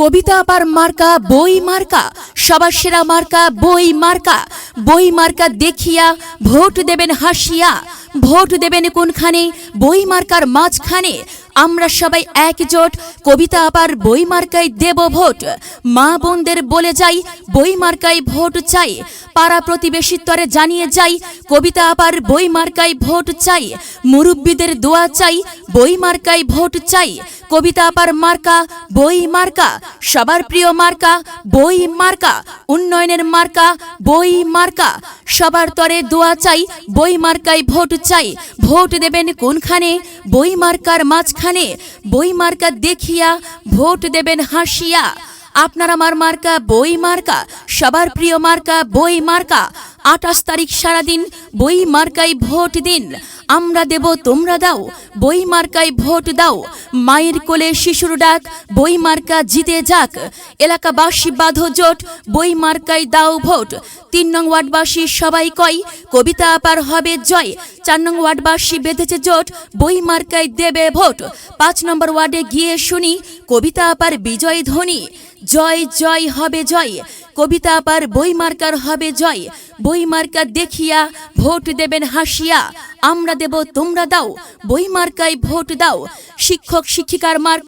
কবিতা আপার মার্কা, বই মার্কা, সবার সেরা মার্কা, বই মার্কা। বই মার্কা দেখিয়া ভোট দেবেন হাসিয়া, ভোট দেবেন কোনখানে? বই মার্কার মাঝখানে। আমরা সবাই একজোট, কবিতা আপার বই মার্কায় দেব ভোট। মা বোনদের বলে যাই, বই মার্কায় ভোট চাই। পাড়া প্রতিবেশীর তরে জানিয়ে যাই, কবিতা আপার বই মার্কায় ভোট চাই। মুরব্বীদের দোয়া চাই বই মার্কায় ভোট চাই। কবিতা আপার মার্কা, বই মার্কা, সবার প্রিয় মার্কা, বই মার্কা, উন্নয়নের মার্কা, বই মার্কা। সবার তরে দোয়া চাই, বই মার্কায় ভোট চাই। ভোট দেবেন কোনখানে? বই মার্কার মাঝখানে। বই মার্কা দেখিয়া ভোট দেবেন হাসিয়া। আপনার আমার মার্কা, বই মার্কা, সবার প্রিয় মার্কা, বই মার্কা। আঠাশ তারিখ সারাদিন বই মার্কায় ভোট দিন। আমরা দেব, তোমরা দাও। বই মার্কায় ভোট দাও। মায়ের কোলে শিশুর ডাক, বই মার্কা জিতে যাক। এলাকাবাসী বাঁধো জোট, বই মার্কায় দাও ভোট। তিন নং ওয়ার্ডবাসী সবাই কয়, কবিতা আপার হবে জয়। চার নং ওয়ার্ডবাসী বেঁধেছে জোট, বই মার্কায় দেবে ভোট। পাঁচ নম্বর ওয়ার্ডে গিয়ে শুনি, কবিতা আপার বিজয় ধ্বনি। জয় জয় হবে জয়। কবিতা আপার বই মার্কার হবে জয়। বই মার্কা দেখিয়া ভোট দেবেন হাসিয়া। আমরা দেব, তোমরা দাও। বই মার্কায় ভোট দাও। শিক্ষক, শিক্ষিকার মার্ক